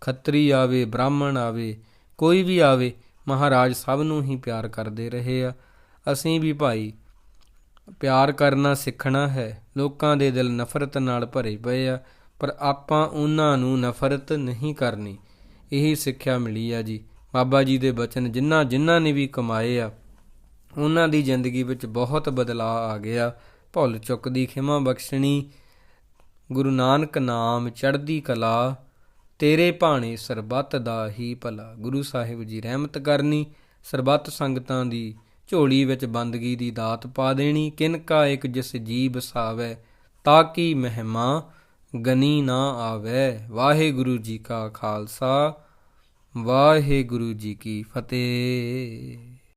ਖੱਤਰੀ ਆਵੇ, ਬ੍ਰਾਹਮਣ ਆਵੇ, ਕੋਈ ਵੀ ਆਵੇ, ਮਹਾਰਾਜ ਸਭ ਨੂੰ ਹੀ ਪਿਆਰ ਕਰਦੇ ਰਹੇ ਆ। ਅਸੀਂ ਵੀ ਭਾਈ, ਪਿਆਰ ਕਰਨਾ ਸਿੱਖਣਾ ਹੈ। ਲੋਕਾਂ ਦੇ ਦਿਲ ਨਫ਼ਰਤ ਨਾਲ ਭਰੇ ਪਏ ਆ, ਪਰ ਆਪਾਂ ਉਹਨਾਂ ਨੂੰ ਨਫ਼ਰਤ ਨਹੀਂ ਕਰਨੀ। ਇਹੀ ਸਿੱਖਿਆ ਮਿਲੀ ਆ ਜੀ। ਬਾਬਾ ਜੀ ਦੇ ਬਚਨ ਜਿਨ੍ਹਾਂ ਜਿਨ੍ਹਾਂ ਨੇ ਵੀ ਕਮਾਏ ਆ, ਉਹਨਾਂ ਦੀ ਜ਼ਿੰਦਗੀ ਵਿੱਚ ਬਹੁਤ ਬਦਲਾਅ ਆ ਗਿਆ। ਭੁੱਲ ਚੁੱਕ ਦੀ ਖਿਮਾ ਬਖਸ਼ਣੀ, ਗੁਰੂ ਨਾਨਕ ਨਾਮ ਚੜ੍ਹਦੀ ਕਲਾ, ਤੇਰੇ ਭਾਣੇ ਸਰਬੱਤ ਦਾ ਹੀ ਭਲਾ। ਗੁਰੂ ਸਾਹਿਬ ਜੀ ਰਹਿਮਤ ਕਰਨੀ, ਸਰਬੱਤ ਸੰਗਤਾਂ ਦੀ ਝੋਲੀ ਵਿੱਚ ਬੰਦਗੀ ਦੀ ਦਾਤ ਪਾ ਦੇਣੀ ਕਿਨਕਾ ਇੱਕ ਜਿਸ ਜੀ ਬਸਾਵੇ ਤਾਂ ਕੀ ਮਹਿਮਾ ਗਨੀ ਨਾ ਆਵੇ। ਵਾਹਿਗੁਰੂ ਜੀ ਕਾ ਖਾਲਸਾ ਵਾਹਿਗੁਰੂ ਜੀ ਕੀ ਫਤਿਹ।